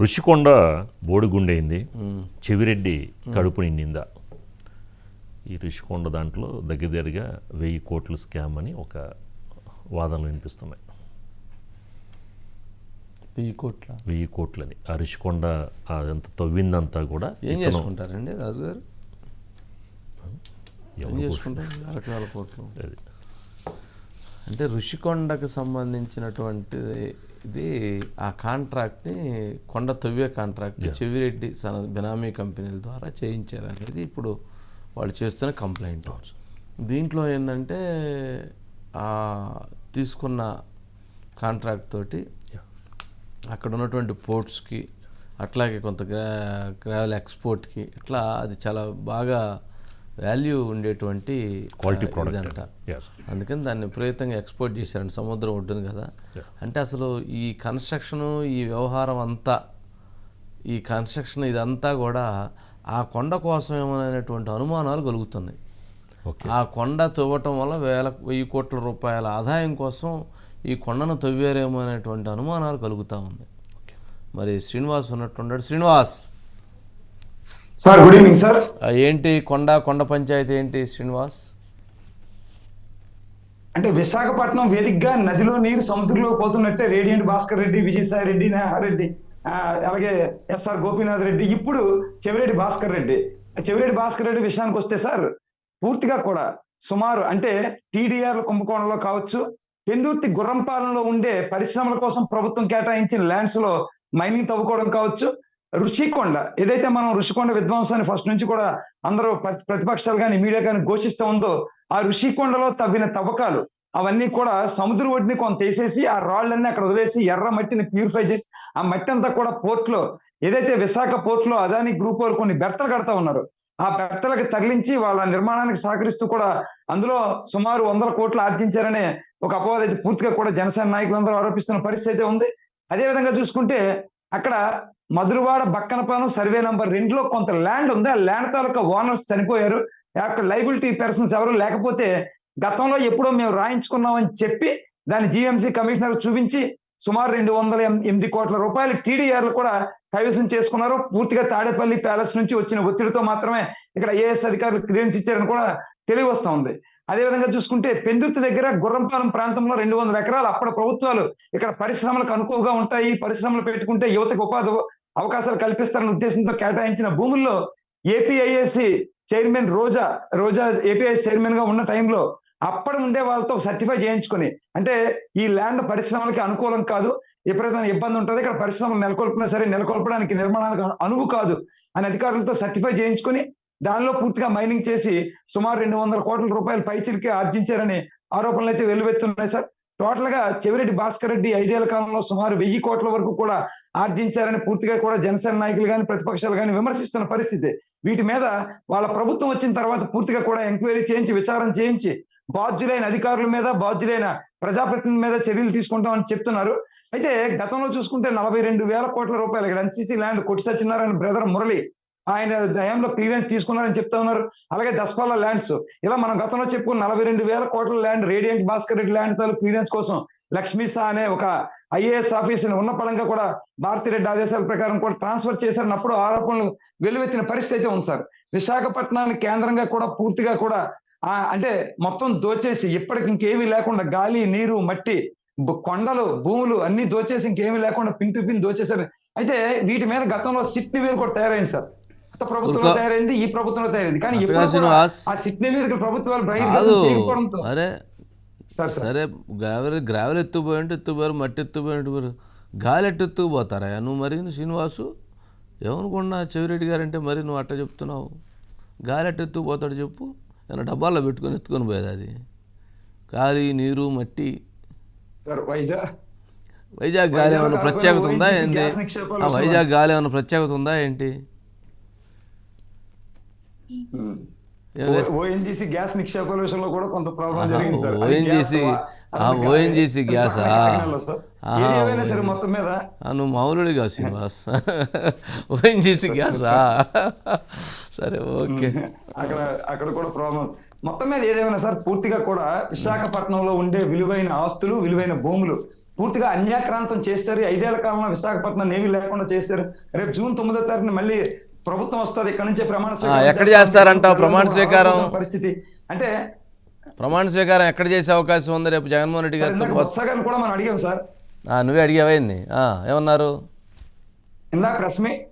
రుషికొండ బోడిగుండైంది చెవిరెడ్డి కడుపు నిండిందా. ఈ రుషికొండ దాంట్లో దగ్గర దగ్గరగా వెయ్యి కోట్ల స్కామ్ అని ఒక వాదనలు వినిపిస్తున్నాయి. వెయ్యి కోట్ల? వెయ్యి కోట్లని. ఆ రుషికొండ అదంతా తవ్విందంతా కూడా ఏం చేసుకుంటారండి రాజు గారు ఏం ఎవరు చేసుకుంటారు? వేలకు వేల కోట్లు. అంటే ఋషికొండకు సంబంధించినటువంటి ఇది ఆ కాంట్రాక్ట్ని కొండ తవ్వే కాంట్రాక్ట్ చెవిరెడ్డి సన బినామీ కంపెనీల ద్వారా చేయించారు అనేది ఇప్పుడు వాళ్ళు చేస్తున్న కంప్లైంట్. దీంట్లో ఏంటంటే ఆ తీసుకున్న కాంట్రాక్ట్ తోటి. అక్కడ ఉన్నటువంటి పోర్ట్స్కి అట్లాగే కొంత గ్రా గ్రావెల్ ఎక్స్పోర్ట్కి ఇట్లా అది చాలా బాగా వాల్యూ ఉండేటువంటి క్వాలిటీ ప్రోడక్ట్ ఎస్ అందుకని దాన్ని విపరీతంగా ఎక్స్పోర్ట్ చేశారండి. సముద్రం ఉంటుంది కదా. అంటే అసలు ఈ కన్స్ట్రక్షను ఈ వ్యవహారం అంతా ఈ కన్స్ట్రక్షన్ ఇదంతా కూడా ఆ కొండ కోసం ఏమనేటువంటి అనుమానాలు కలుగుతున్నాయి. ఆ కొండ తవ్వటం వల్ల వేల వెయ్యి కోట్ల రూపాయల ఆదాయం కోసం ఈ కొండను తవ్వారేమో అనేటువంటి అనుమానాలు కలుగుతూ ఉంది మరి Srinivas ఉన్నట్టున్నాడు Srinivas! Sir good evening sir ఏంటి కొండ కొండ పంచాయతీ ఏంటి శ్రీనివాస్? అంటే విశాఖపట్నం వేదికగా నదిలో నీరు సముద్రంలో పోతున్నట్టే రేడియంట్ భాస్కర్ రెడ్డి విజయసాయి రెడ్డి రెడ్డి అలాగే ఎస్ఆర్ గోపీనాథ్ రెడ్డి ఇప్పుడు చెవిరెడ్డి భాస్కర్ రెడ్డి. చెవిరెడ్డి భాస్కర్ రెడ్డి విషయానికి వస్తే సార్ పూర్తిగా కూడా సుమారు అంటే టీడీఆర్ కుంభకోణంలో కావచ్చు పెందుర్తి గుర్రంపాలెంలో ఉండే పరిశ్రమల కోసం ప్రభుత్వం కేటాయించిన ల్యాండ్స్లో మైనింగ్ తవ్వుకోవడం కావచ్చు రుషికొండ ఏదైతే మనం రుషికొండ విధ్వంసాన్ని ఫస్ట్ నుంచి కూడా అందరూ ప్రతి- ప్రతిపక్షాలు కానీ మీడియా కానీ ఘోషిస్తూ ఉందో ఆ రుషికొండలో తవ్విన తవ్వకాలు అవన్నీ కూడా సముద్ర ఒడ్డుని కొంత వేసేసి ఆ రాళ్ళన్నీ అక్కడ వదిలేసి ఎర్ర మట్టిని ప్యూరిఫై చేసి ఆ మట్టి అంతా కూడా పోర్ట్లో ఏదైతే విశాఖ పోర్ట్లో అదాని గ్రూప్ వాళ్ళు కొన్ని బెర్తలు కడతా ఉన్నారు ఆ బెర్తలకు తరలించి వాళ్ళ నిర్మాణానికి సహకరిస్తూ కూడా అందులో సుమారు వందల కోట్లు ఆర్జించారనే ఒక అపవాదం పూర్తిగా కూడా జనసేన నాయకులందరూ ఆరోపిస్తున్న పరిస్థితి అయితే ఉంది. అదే విధంగా చూసుకుంటే అక్కడ మధురవాడ బక్కనపాలెం సర్వే నంబర్ రెండులో కొంత ల్యాండ్ ఉంది. ఆ ల్యాండ్ తాలూకా ఓనర్స్ చనిపోయారు. అక్కడ లైబిలిటీ పర్సన్స్ ఎవరు లేకపోతే గతంలో ఎప్పుడో మేము రాయించుకున్నామని చెప్పి దాన్ని జీఎంసీ కమిషనర్ చూపించి సుమారు రెండు వందల ఎం- ఎనిమిది కోట్ల రూపాయలు టీడీఆర్లు కూడా కైవసం చేసుకున్నారు. పూర్తిగా తాడేపల్లి ప్యాలెస్ నుంచి వచ్చిన ఒత్తిడితో మాత్రమే ఇక్కడ ఏఎస్ అధికారులు క్లియరెన్స్ ఇచ్చారని కూడా తెలియవస్తా ఉంది. అదే విధంగా చూసుకుంటే పెందుర్తి దగ్గర గుర్రంపాలెం ప్రాంతంలో రెండు వందల ఎకరాలు అప్పటి ప్రభుత్వాలు ఇక్కడ పరిశ్రమలకు అనుకువగా ఉంటాయి. పరిశ్రమలు పెట్టుకుంటే యువతకు ఉపాధి అవకాశాలు కల్పిస్తారన్న ఉద్దేశంతో కేటాయించిన భూముల్లో APISC chairman Roja Roja APIS చైర్మన్గా ఉన్న టైంలో అప్పటి ఉండే వాళ్ళతో సర్టిఫై చేయించుకొని అంటే ఈ ల్యాండ్ పరిశ్రమలకి అనుకూలం కాదు విపరీతమైన ఇబ్బంది ఉంటుంది. ఇక్కడ పరిశ్రమలు నెలకొల్పినా సరే నెలకొల్పడానికి నిర్మాణానికి అనువు కాదు అని అధికారులతో సర్టిఫై చేయించుకొని దానిలో పూర్తిగా మైనింగ్ చేసి సుమారు రెండు వందల కోట్ల రూపాయలు పైచిలికి ఆర్జించారని ఆరోపణలు అయితే వెల్లువెత్తున్నాయి సార్. టోటల్గా చెవిరెడ్డి భాస్కర్ రెడ్డి ఐదేళ్ళ కాలంలో సుమారు వెయ్యి కోట్ల వరకు కూడా ఆర్జించారని పూర్తిగా కూడా జనసేన నాయకులు కానీ ప్రతిపక్షాలు కానీ విమర్శిస్తున్న పరిస్థితి. వీటి మీద వాళ్ళ ప్రభుత్వం వచ్చిన తర్వాత పూర్తిగా కూడా ఎంక్వైరీ చేయించి విచారణ చేయించి బాధ్యులైన అధికారుల మీద బాధ్యులైన ప్రజాప్రతినిధుల మీద చర్యలు తీసుకుంటామని చెప్తున్నారు. అయితే గతంలో చూసుకుంటే నలభై రెండు వేల కోట్ల రూపాయలు ఇక్కడ ఎన్సీసీ ల్యాండ్ కొట్టి సత్యనారాయణ బ్రదర్ మురళి ఆయన దయంలో క్లియరెన్స్ తీసుకున్నారని చెప్తా ఉన్నారు. అలాగే దస్పాల ల్యాండ్స్. ఇలా మనం గతంలో చెప్పుకున్న నలభై రెండు వేల కోట్ల land radiant Bhaskar Reddy land తాలూ clearance కోసం లక్ష్మీసా అనే ఒక ఐఏఎస్ ఆఫీసర్ ఉన్న పరంగా కూడా భారతిరెడ్డి ఆదేశాల ప్రకారం కూడా ట్రాన్స్ఫర్ చేశారన్నప్పుడు ఆరోపణలు వెలువెత్తిన పరిస్థితి అయితే ఉంది సార్. విశాఖపట్నాన్ని కేంద్రంగా కూడా పూర్తిగా కూడా ఆ అంటే మొత్తం దోచేసి ఇప్పటికి ఇంకేమీ లేకుండా గాలి నీరు మట్టి కొండలు భూములు అన్ని దోచేసి ఇంకేమీ లేకుండా పిన్ టు పిన్ దోచేశారు. అయితే వీటి మీద గతంలో సిట్ నివేదిక కూడా తయారైంది సార్. గత ప్రభుత్వంలో తయారైంది ఈ ప్రభుత్వంలో తయారైంది. కానీ. ఆ ప్రభుత్వాలు బహిర్గతం అరే సార్ గ్రావెల్ గ్రావెల్ ఎత్తుపోయింటే ఎత్తుపోయారు మట్టి ఎత్తుపోయినట్టు గాలి ఎట్టు ఎత్తుకుపోతారా? నువ్వు మరి నువ్వు శ్రీనివాసు? ఏమనుకున్నా చెవిరెడ్డి గారంటే మరి నువ్వు అట్ట చెప్తున్నావు. గాలి ఎట్టు ఎత్తుకుపోతాడు చెప్పు. ఏమైనా డబ్బాల్లో పెట్టుకొని ఎత్తుకొని పోయేది అది? గాలి నీరు మట్టి. వైజాగ్. వైజాగ్ గాలి ఏమైనా ప్రత్యేకత ఉందా ఏంటి వైజాగ్ గాలి ఏమైనా ప్రత్యేకత ఉందా ఏంటి? ఓఎన్జీసీ గ్యాస్ నిక్షేపాల విషయంలో కూడా కొంత ప్రాబ్లం జరిగింది సార్. ఓఎన్జీసీ గ్యాస్ ఆ ఓఎన్జీసీ సార్. మొత్తం మీద. ఆ, నువ్వు మామూలుడిగా శ్రీనివాస్. ఓఎన్జీసీ గ్యాసా? సరే ఓకే. అక్కడ అక్కడ కూడా ప్రాబ్లం మొత్తం మీద ఏదేమైనా సార్ పూర్తిగా కూడా విశాఖపట్నంలో ఉండే విలువైన ఆస్తులు విలువైన భూములు పూర్తిగా అన్యాక్రాంతం చేశారు. ఐదేళ్ళ కాలంలో విశాఖపట్నం నేవీ లేకుండా చేశారు. రేపు జూన్ తొమ్మిదో తారీఖున మళ్ళీ ప్రభుత్వం వస్తుంది ఇక్కడ నుంచే ప్రమాణ స్వీకారం ఎక్కడ చేస్తాం. చేస్తారంటావు ప్రమాణ స్వీకారం? పరిస్థితి. అంటే ప్రమాణ స్వీకారం ఎక్కడ చేసే అవకాశం ఉంది? రేపు జగన్మోహన్ రెడ్డి గారితో ఇందాక బొత్స గారిని కూడా మనం అడిగాం సార్. నువ్వే అడిగావైంది. ఏమన్నారు? ఇందాక ప్రెస్ మీట్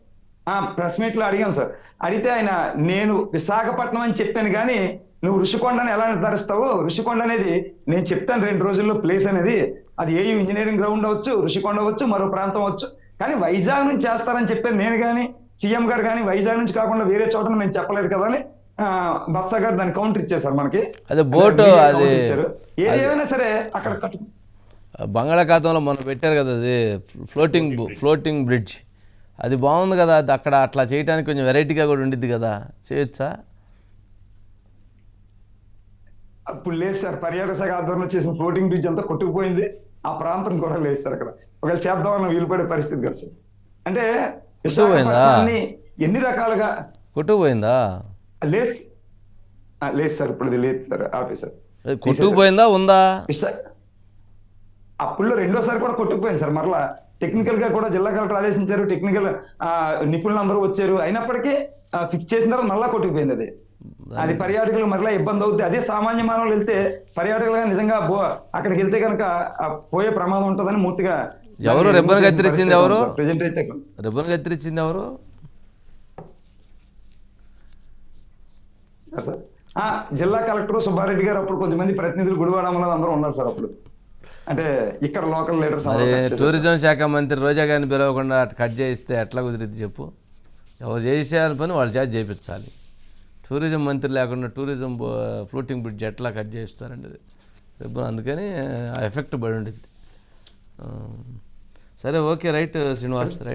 ప్రెస్ మీట్లో అడిగాం సార్. అడిగితే ఆయన నేను విశాఖపట్నం అని చెప్పాను కానీ నువ్వు ఋషికొండని ఎలా నిర్ధారిస్తావు? ఋషికొండ అనేది నేను చెప్తాను రెండు రోజుల్లో ప్లేస్ అనేది. అది ఏ ఇంజనీరింగ్ గ్రౌండ్ అవ్వచ్చు ఋషికొండ అవ్వచ్చు మరో ప్రాంతం అవ్వచ్చు. కానీ వైజాగ్ నుంచి చేస్తారని చెప్పాను నేను కానీ. సీఎం గారు కానీ వైజాగ్ నుంచి కాకుండా వేరే చోట మేము చెప్పలేదు కదా అని ఆ, బత్స గారు దాన్ని కౌంటర్ ఇచ్చేసారు మనకి. అదే బోటు, అది- counter ఇచ్చారు. ఏది ఏమైనా సరే అక్కడ కట్టు బంగాళాఖాతంలో మొన్న పెట్టారు కదా అది ఫ్లోటింగ్ ఫ్లోటింగ్ బ్రిడ్జ్ అది బాగుంది కదా అది అక్కడ అట్లా చేయడానికి కొంచెం వెరైటీగా కూడా ఉండిద్ది కదా. చేయొచ్చా? అప్పుడు లేదు సార్ పర్యాటక శాఖ ఆధ్వర్యంలో చేసిన ఫ్లోటింగ్ బ్రిడ్జ్ అంతా కొట్టుకుపోయింది. ఆ ప్రాంతం కూడా లేదు సార్ అక్కడ. ఒకవేళ చేద్దామన్న వీలు పడే పరిస్థితి కదా సార్. అంటే? విశాఖపట్నాన్ని ఎన్ని రకాలుగా? కొట్టుకుపోయిందా లేదు లేదు సార్ ఇప్పుడు అది లేదు సార్ ఆఫీసర్. కొట్టుకుపోయిందా ఉందా? అప్పుల్లో రెండోసారి కూడా కొట్టుకుపోయింది సార్ మరలా టెక్నికల్గా కూడా జిల్లా కలెక్టర్ ఆదేశించారు టెక్నికల్ నిపుణులు అందరూ వచ్చారు అయినప్పటికీ ఫిక్స్ చేసిన తర్వాత మళ్ళా కొట్టుకుపోయింది అది. అది పర్యాటకులు మరలా ఇబ్బంది అవుతుంది అదే సామాన్య మానవులు వెళ్తే పర్యాటకులుగా నిజంగా బో అక్కడికి వెళ్తే కనుక పోయే ప్రమాదం ఉంటుందని మూర్తిగా ఎవరు? రిబ్బన్ కత్తిరించింది ఎవరు? ప్రెజెంట్ అయితే రిబ్బన్ కత్తిరించింది ఎవరు? జిల్లా కలెక్టర్ సుబ్బారెడ్డి గారు అప్పుడు కొంతమంది ప్రతినిధులు గుడివాడలో అందరూ ఉన్నారు సార్ అప్పుడు. అంటే ఇక్కడ లోకల్ లీడర్స్ టూరిజం శాఖ మంత్రి రోజా గారిని పిలవకుండా కట్ చేయిస్తే ఎట్లా కుదిరిద్ది చెప్పు. ఎవరు చేసేయాలి పని వాళ్ళు చేతి చేయించాలి టూరిజం మంత్రి లేకుండా టూరిజం ఫ్లోటింగ్ బ్రిడ్జ్ ఎట్లా కట్ చేస్తారండి రేపు అందుకని ఆ ఎఫెక్ట్ పడి ఉండేది సరే ఓకే రైట్ శ్రీనివాస్ రైట్.